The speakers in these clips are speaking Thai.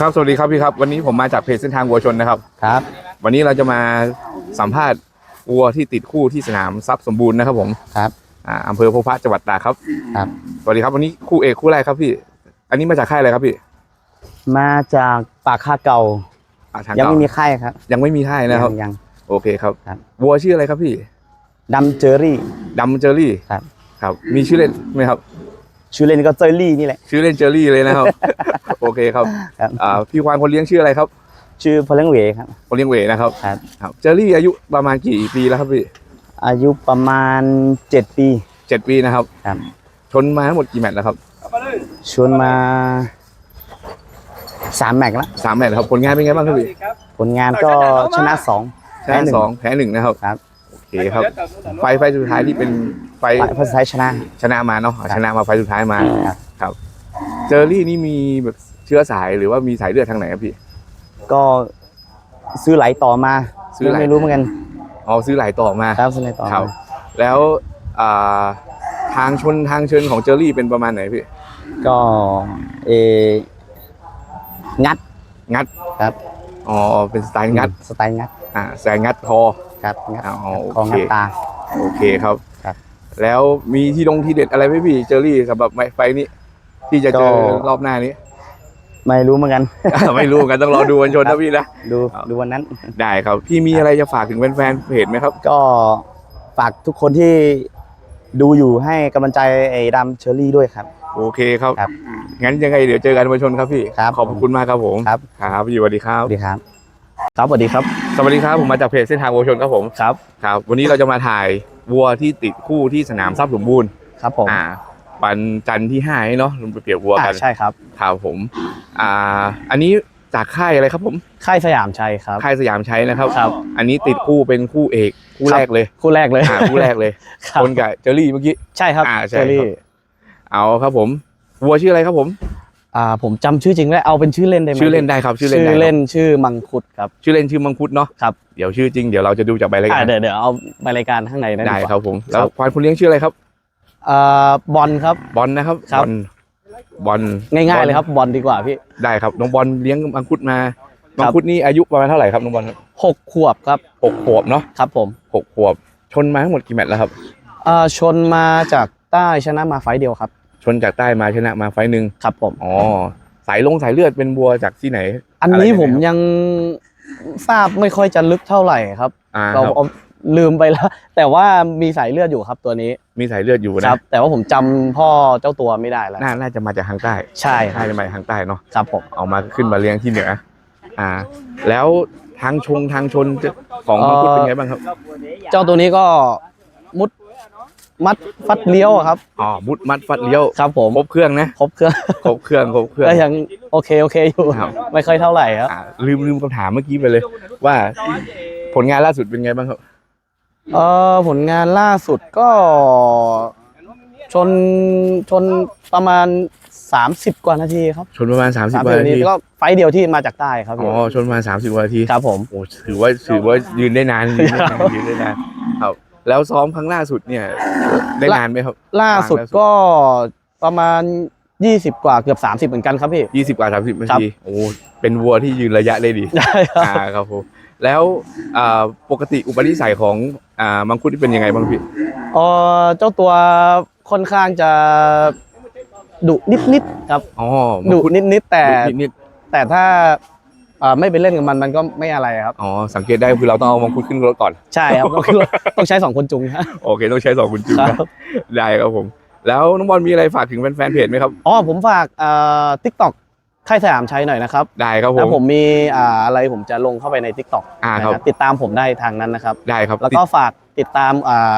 ครับสวัสดีครับพี่ครับ วันนี้ผมมาจากเพจเส้นทางวัวชนนะครับครับ วันนี้เราจะมาสัมภาษณ์วัวที่ติดคู่ที่สนามทรัพย์สมบูรณ์นะครับผมครับอ่าอำเภอพบพระจังหวัดตากครับครับ สวัสดีครับวันนี้คู่เอกคู่แรกครับพี่ อันนี้มาจากค่ายอะไรครับพี่ มาจากปากคาเก่า อ่าทางยังเก่าไม่มีค่ายครับยังไม่มีค่ายนะครับยังยัง โอเคครับครับ วัวชื่ออะไรครับพี่ ดำเจอรี่ดำเจอรี่ครับ ครับ มีชื่อเล่นไหมครับ ชื่อเล่นก็เจอรี่นี่แหละ ชื่อเล่นเจอรี่เลยนะครับ โอเคครับครับ อ่าพี่ควานคนเลี้ยงชื่ออะไรครับ ชื่อพลังเวครับ คนเลี้ยงเวนะครับครับ ครับเจอรี่อายุประมาณกี่ปีแล้วครับพี่อายุประมาณเจ็ดปีเจ็ดปีนะครับ ครับชนมาทั้งหมดกี่แมตช์แล้วครับชวนมาสามแม็กซ์แล้วสามแมตช์ครับผลงานเป็นไงบ้างครับพี่ผลงานก็ชนะสองชนะสองแพ้หนึ่งนะครับ ครับโอ เคครับ ไฟล์ไฟล์สุดท้ายที่เป็นไฟล์ฝ่ายภาษาชนะ ชนะมาเนาะชนะมาไฟล์สุดท้ายมาครับ ครับ เจอรี่นี่มีแบบเชื้อสายหรือว่ามีสายเลือดทางไหนครับพี่ ก็ซื้อไหลต่อมาซื้อไหล ไม่รู้เหมือนกันอ๋อซื้อหลายต่อมา ครับซื้อไหลต่อครัมาบ แล้วอ่าทางชนทางเชิญของเจอรี่เป็นประมาณไหนพี่ ก็เอองัดงัด ครับอ๋อเป็นสไตล์งัด สไตล์งัดอ่าแสงงัดคอ ครับงัดอ๋อของโอเค งัดตา โอเคครับ ครับ แล้วมีที่ดงที่เด็ดอะไรไหมพี่เจอรี่สำหรับไฟล์นี้ ที่จะเจอก็รอบหน้านี้ ไม่รู้เหมือนกัน ไม่รู้เหมือนกันต้องรอดูวันชนนะพี่นะ ดูครับ ดูวันนั้น ได้ครับ พี่มีอะไรจะฝากถึงแฟนๆเพจไหมครับ ก็ฝากทุกคนที่ดูอยู่ให้กำลังใจไอ้ดำเชอรี่ด้วยครับ โอเคครับ ครับงั้นยังไงเดี๋ยวเจอกันวันชนครับพี่ ครับขอบคุณมากครับผม ครับ ครับพี่สวัสดีครับสวัสดีครับ ครับสวัสดีครับ สวัสดีครับผมมาจากเพจเส้นทางวัวชนครับผมครับครับ วันนี้เราจะมาถ่ายวัวที่ติดคู่ที่สนามทรัพย์สมบูรณ์ครับผมอ่าวันจันทร์ที่ห้านี้เนาะเราไปเปรียบวัวอ่ากันใช่ครับครับผมอ่าอันนี้จากค่ายอะไรครับผมค่ายสยามชัยครับค่ายสยามชัยนะครับครับ อันนี้ติดคู่เป็นคู่เอกคู่แรกเลย คู่แรกเลยอ่าคู่แรกเลยครับคนกับเจอรี่เมื่อกี้ใช่ครับอ่าใช่เชอรี่ครับเอาครับผมวัวชื่ออะไรครับผม อ่าผมจำชื่อจริงไม่ได้เอาเป็นชื่อเล่นได้ไหมชื่อเล่นได้ครับชื่อเล่นชื่ได้อครับเล่นชื่อมังคุดครับชื่อเล่นชื่อมังคุดเนาะครับเดี๋ยวชื่อจริงเดี๋ยวเราจะดูจากใบรายาอ่ากเดี๋ยวเดี๋ยวเอาไปรายการข้างในนั่นได้ดีกว่าครับผมแล้วครับควานคุณเลี้ยงชื่ออะไรครับอ่าบอลครับบอลนะครับครับบอลบอลง่ายๆเลยบอครับบอลดีกว่าพี่ได้ครับน้องบอลเลี้ยงมังคุดมามังคุดนี่อายุประมาณเท่าไหร่ครับน้องบอลครับหกขวบครับหกขวบเนาะครับผมหกขวบชนมาทั้งหมดกี่แมตช์แล้วครับอ่าชนมาจากใต้ชนะมาไฟต์เดียวครับ ชนจากใต้มาชนะมาไฟล์หนึ่งครับผม อ๋อสายลงสายเลือดเป็นบัวจากที่ไหน อันนี้ะไรผมยังไงครับยังทราบไม่ค่อยจะลึกเท่าไหร่ครับ อ่าเราครับเอาลืมไปแล้ว แต่ว่ามีสายเลือดอยู่ครับตัวนี้มีสายเลือดอยู่คนะรับ แต่ว่าผมจำพ่อเจ้าตัวไม่ได้แล้วน่าน่าจะมาจากทางใต้ใช่ครัน่าบจะมาจากทางใต้เนาะครับผม เอามาขึ้นมาเลี้ยงที่เหนือ อ่า แล้วทางชงทางชนของมังคุดเป็นไงบ้างครับ เจ้าตัวนี้ก็มุด มัดฟัดเลี้ยวอะครับ อ๋อมุดมัดฟัดเลี้ยวครับผม ครบเครื่องนะครบเครื่อง ครบเครื่องครบเครื่อง ก็ยังโอเคโอเคอยู่ ครับ ไม่ค่อยเท่าไหร่ครับ อ่าลืมลืมคำถามเมื่อกี้ไปเลย ว่าผลงานล่าสุดเป็นไงบ้างครับ เออผลงานล่าสุดก็ชนชนประมาณ 30 กว่านาทีครับชนประมาณ 30สามกสิบว่านานาทีทีก็ไฟต์เดียวที่มาจากใต้ครับอ๋พี่อชนประมาณ 30กว่านาทีครับผม โอ้ถือว่าถือว่ายืนได้นานยืนได้นานยืนได้นานครับ แล้วซ้อมครั้งล่าสุดเนี่ยได้นานไหมครับ ล่าสุดล่าสุดก็ประมาณ 20 กว่าเกือบ 30 เหมือนกันครับพี่ยี่สิบกว่าสามสิบนาครับทีโอ้เป็นวัวที่ยืนระยะได้ดีได้คอ่ารับครับผมแล้วอ่าปกติอุปนิสัยของอ่ามังคุดที่เป็นยังไงบ้างพี่เออเจ้าตัวค่อนข้างจะดุนิดๆครับอ๋อดุมังคุดนิดๆแต่ดุนิดแต่ถ้าเอ่อ ไม่ไปเล่นกับมันมันก็ไม่อะไรครับๆอ๋อสังเกตได้คือเราต้องเอามังคุดขึ้นรถก่อนใช่ครับต้องต้องใช้สองคนจุงครับโอเคต้องใช้สองคุณจุงครันะบได้ครับผม แล้วน้องบอลมีอะไรฝากถึงแฟนๆเพจไหมครับอ๋อผมฝากเอ่อทิกตอกค่ายสยามชัยหน่อยนะครับ ได้ครับผแล้วมผมมีอ่าอะไรผมจะลงเข้าไปในทิกตอกอ่าครับติดตามผมได้ทางนั้นนะครับ ได้ครับ แล้วก็ฝากติดตามอ่า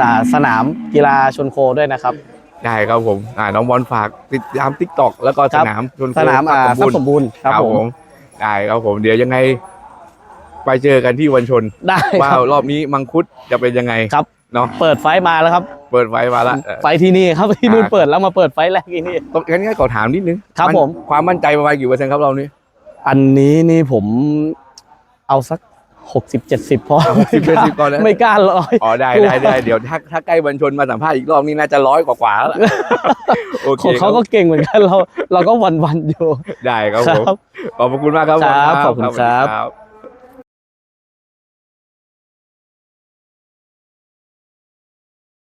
อ่าสนามกีฬาชนโคด้วยนะครับ ได้ครับผมอ่าน้องบอลฝากติดตามทิกตอกแล้วก็คสรับนามชนโคสนามอ่าทรัพย์ทรัพย์สมบูรณ์ครับผมได้ครับผมเดี๋ยวยังไง ไปเจอกันที่วันชนได้ว่าครับรอบนี้มังคุดจะเป็นยังไงครับเนาะเปิดไฟล์มาแล้วครับ เปิดไฟมาละเออไฟล์ที่นี่ครับที่นู่นอ่าเปิดแล้วมาเปิดไฟล์แรกที่นี่ต้องงั้นงั้นขอถามนิดนึงครับนผมความมั่นใจประมาณกี่เปอร์เซ็นต์ครับเรานี่อันนี้นี่ผมเอาสัก หกสิบเจ็ดสิบพอ60 70ก่อนนะ ไม่กล้าร้อย อ๋อได้ได้ได้เดี๋ยวถ้าถ้าใกล้บรรชนมาสัมภาษณ์อีกรอบนี้น่าจะร้อยกว่าๆแล้วล่ะโอเคของครัเขาบก็เก่งเหมือนกันเรา เราก็วันวันๆอยู่ ได้ครับผมครับขอบพระคุณมากครับครับผมขอบคุณครับ สวัสดี